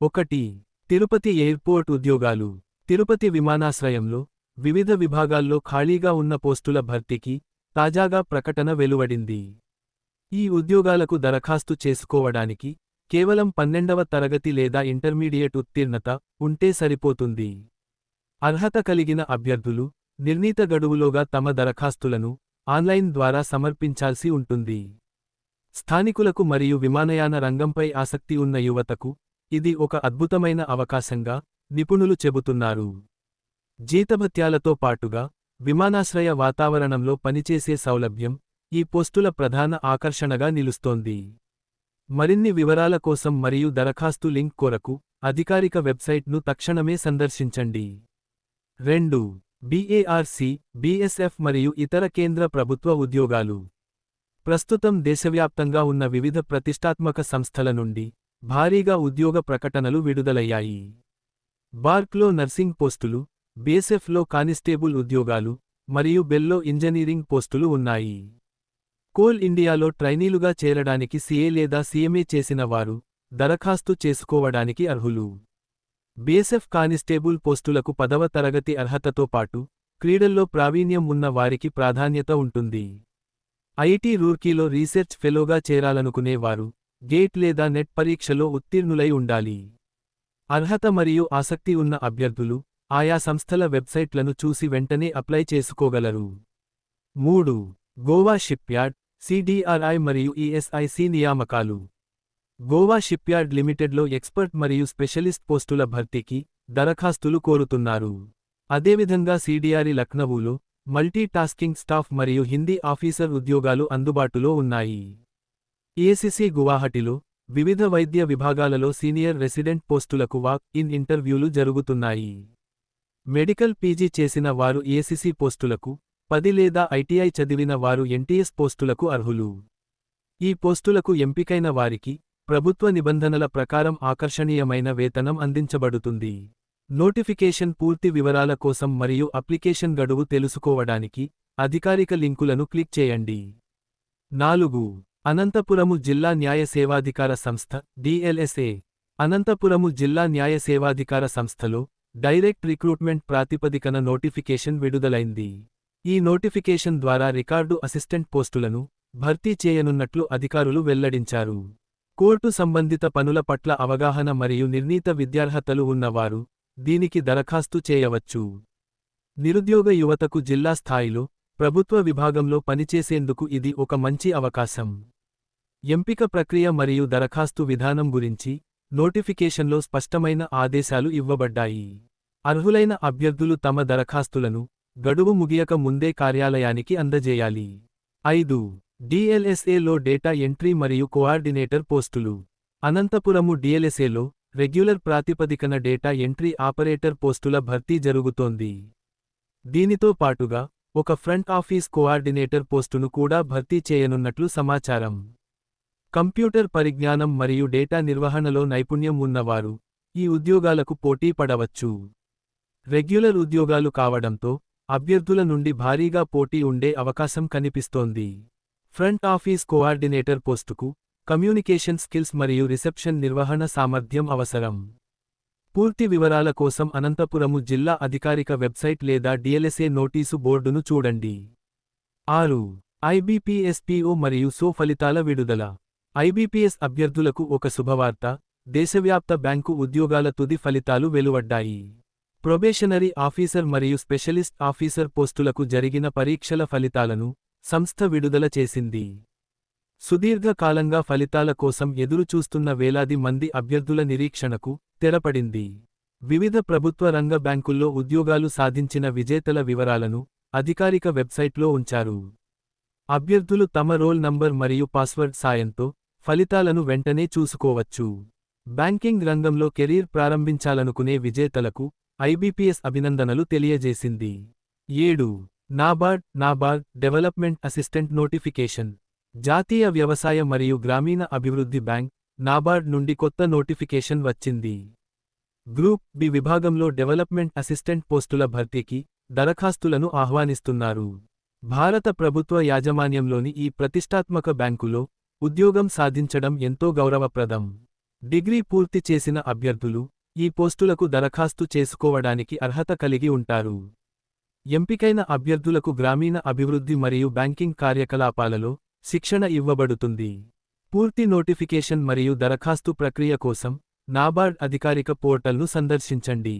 ఒకటి తిరుపతి ఎయిర్పోర్ట్ ఉద్యోగాలు. తిరుపతి విమానాశ్రయంలో వివిధ విభాగాల్లో ఖాళీగా ఉన్న పోస్టుల భర్తీకి తాజాగా ప్రకటన వెలువడింది. ఈ ఉద్యోగాలకు దరఖాస్తు చేసుకోవడానికి కేవలం పన్నెండవ తరగతి లేదా ఇంటర్మీడియట్ ఉత్తీర్ణత ఉంటే సరిపోతుంది. అర్హత కలిగిన అభ్యర్థులు నిర్ణీత గడువులోగా తమ దరఖాస్తులను ఆన్లైన్ ద్వారా సమర్పించాల్సి ఉంటుంది. స్థానికులకు మరియు విమానయాన రంగంపై ఆసక్తి ఉన్న యువతకు ఇది ఒక అద్భుతమైన అవకాశంగా నిపుణులు చెబుతున్నారు. జీతభత్యాలతో పాటుగా విమానాశ్రయ వాతావరణంలో పనిచేసే సౌలభ్యం ఈ పోస్టుల ప్రధాన ఆకర్షణగా నిలుస్తోంది. మరిన్ని వివరాల కోసం మరియు దరఖాస్తు లింక్ కొరకు అధికారిక వెబ్సైట్ను తక్షణమే సందర్శించండి. రెండు. బీఏఆర్సీ బీఎస్ఎఫ్ మరియు ఇతర కేంద్ర ప్రభుత్వ ఉద్యోగాలు. ప్రస్తుతం దేశవ్యాప్తంగా ఉన్న వివిధ ప్రతిష్టాత్మక సంస్థల నుండి భారీగా ఉద్యోగ ప్రకటనలు విడుదలయ్యాయి. బార్క్లో నర్సింగ్ పోస్టులు బీఎస్ఎఫ్లో కానిస్టేబుల్ ఉద్యోగాలు మరియు బెల్లో ఇంజనీరింగ్ పోస్టులు ఉన్నాయి. కోల్ ఇండియాలో ట్రైనీలుగా చేరడానికి సీఏ లేదా సీఎంఏ చేసిన వారు దరఖాస్తు చేసుకోవడానికి అర్హులు. బీఎస్ఎఫ్ కానిస్టేబుల్ పోస్టులకు పదవ తరగతి అర్హతతో పాటు క్రీడల్లో ప్రావీణ్యం ఉన్న వారికి ప్రాధాన్యత ఉంటుంది. ఐటీ రూర్కీలో రీసెర్చ్ ఫెలోగా చేరాలనుకునే వారు గేట్ లేదా నెట్ పరీక్షలో ఉత్తీర్ణులై ఉండాలి. అర్హత మరియు ఆసక్తి ఉన్న అభ్యర్థులు ఆయా సంస్థల వెబ్సైట్లను చూసి వెంటనే అప్లై చేసుకోగలరు. మూడు. Goa shipyard C D R I మరియు ఈఎస్ఐసి నియామకాలు. గోవా షిప్యార్డ్ లిమిటెడ్లో ఎక్స్పర్ట్ మరియు స్పెషలిస్ట్ పోస్టుల భర్తీకి దరఖాస్తులు కోరుతున్నారు. అదేవిధంగా సిడిఆర్ఈ లక్నవూలో మల్టీ టాస్కింగ్ స్టాఫ్ మరియు హిందీ ఆఫీసర్ ఉద్యోగాలు అందుబాటులో ఉన్నాయి. ఏసిసి గువాహటిలో వివిధ వైద్య విభాగాలలో సీనియర్ రెసిడెంట్ పోస్టులకు వాక్ ఇన్ ఇంటర్వ్యూలు జరుగుతున్నాయి. మెడికల్ పీజీ చేసిన వారు ఏసీసీ పోస్టులకు పది లేదా ఐటీఐ చదివిన వారు ఎన్టీఎస్ పోస్టులకు అర్హులు. ఈ పోస్టులకు ఎంపికైన వారికి ప్రభుత్వ నిబంధనల ప్రకారం ఆకర్షణీయమైన వేతనం అందించబడుతుంది. నోటిఫికేషన్ పూర్తి వివరాల కోసం మరియు అప్లికేషన్ గడువు తెలుసుకోవడానికి అధికారిక లింకులను క్లిక్ చేయండి. నాలుగు అనంతపురము జిల్లా న్యాయ సేవాధికార సంస్థ డిఎల్ఎస్ఏ అనంతపురము జిల్లా న్యాయ సేవాధికార సంస్థలో డైరెక్ట్ రిక్రూట్మెంట్ ప్రాతిపదికన నోటిఫికేషన్ విడుదలైంది. ఈ నోటిఫికేషన్ ద్వారా రికార్డు అసిస్టెంట్ పోస్టులను భర్తీ చేయనున్నట్లు అధికారులు వెల్లడించారు. కోర్టు సంబంధిత పనుల పట్ల అవగాహన మరియు నిర్ణీత విద్యార్హతలు ఉన్నవారు దీనికి దరఖాస్తు చేయవచ్చు. నిరుద్యోగ యువతకు జిల్లా స్థాయిలో ప్రభుత్వ విభాగంలో పనిచేసేందుకు ఇది ఒక మంచి అవకాశం. ఎంపిక ప్రక్రియ మరియు దరఖాస్తు విధానం గురించి నోటిఫికేషన్లో స్పష్టమైన ఆదేశాలు ఇవ్వబడ్డాయి. అర్హులైన అభ్యర్థులు తమ దరఖాస్తులను గడువు ముగియక ముందే కార్యాలయానికి అందజేయాలి. ఐదు. డిఎల్ఎస్ఏలో డేటా ఎంట్రీ మరియు కోఆర్డినేటర్ పోస్టులు. అనంతపురము డిఎల్ఎస్ఏలో రెగ్యులర్ ప్రాతిపదికన డేటా ఎంట్రీ ఆపరేటర్ పోస్టుల భర్తీ జరుగుతోంది. దీనితో పాటుగా ఒక ఫ్రంట్ ఆఫీస్ కోఆర్డినేటర్ పోస్టును కూడా భర్తీ చేయనున్నట్లు సమాచారం. కంప్యూటర్ పరిజ్ఞానం మరియు డేటా నిర్వహణలో నైపుణ్యం ఉన్నవారు ఈ ఉద్యోగాలకు పోటీ పడవచ్చు. రెగ్యులర్ ఉద్యోగాలు కావడంతో అభ్యర్థుల నుండి భారీగా పోటీ ఉండే అవకాశం కనిపిస్తోంది. ఫ్రంట్ ఆఫీస్ కోఆర్డినేటర్ పోస్టుకు కమ్యూనికేషన్ స్కిల్స్ మరియు రిసెప్షన్ నిర్వహణ సామర్థ్యం అవసరం. పూర్తి వివరాల కోసం అనంతపురము జిల్లా అధికారిక వెబ్సైట్ లేదా డిఎల్ఎస్ఏ నోటీసు బోర్డును చూడండి. ఆరు. ఐబీపీఎస్పీఓ మరియు సో ఫలితాల విడుదల. ఐబీపీఎస్ అభ్యర్థులకు ఒక శుభవార్త. దేశవ్యాప్త బ్యాంకు ఉద్యోగాల తుది ఫలితాలు వెలువడ్డాయి. ప్రొబేషనరీ ఆఫీసర్ మరియు స్పెషలిస్ట్ ఆఫీసర్ పోస్టులకు జరిగిన పరీక్షల ఫలితాలను సంస్థ విడుదల చేసింది. సుదీర్ఘకాలంగా ఫలితాల కోసం ఎదురుచూస్తున్న వేలాది మంది అభ్యర్థుల నిరీక్షణకు తెరపడింది వివిధ ప్రభుత్వ రంగ బ్యాంకుల్లో ఉద్యోగాలు సాధించిన విజేతల వివరాలను అధికారిక వెబ్సైట్లో ఉంచారు. అభ్యర్థులు తమ రోల్ నంబర్ మరియు పాస్వర్డ్ సాయంతో ఫలితాలను వెంటనే చూసుకోవచ్చు. బ్యాంకింగ్ రంగంలో కెరీర్ ప్రారంభించాలనుకునే విజేతలకు ఐబీపీఎస్ అభినందనలు తెలియజేసింది. ఏడు. NABARD NABARD development assistant notification. జాతీయ వ్యవసాయ మరియు గ్రామీణ అభివృద్ధి బ్యాంక్ నాబార్డ్ నుండి కొత్త నోటిఫికేషన్ వచ్చింది. గ్రూప్ బి విభాగంలో డెవలప్మెంట్ అసిస్టెంట్ పోస్టుల భర్తీకి దరఖాస్తులను ఆహ్వానిస్తున్నారు. భారత ప్రభుత్వ యాజమాన్యంలోని ఈ ప్రతిష్టాత్మక బ్యాంకులో ఉద్యోగం సాధించడం ఎంతో గౌరవప్రదం. డిగ్రీ పూర్తి చేసిన అభ్యర్థులు ఈ పోస్టులకు దరఖాస్తు చేసుకోవడానికి అర్హత కలిగి ఉంటారు. ఎంపికైన అభ్యర్థులకు గ్రామీణ అభివృద్ధి మరియు బ్యాంకింగ్ కార్యకలాపాలలో శిక్షణ ఇవ్వబడుతుంది. పూర్తి నోటిఫికేషన్ మరియు దరఖాస్తు ప్రక్రియ కోసం నాబార్డ్ అధికారిక పోర్టల్ను సందర్శించండి.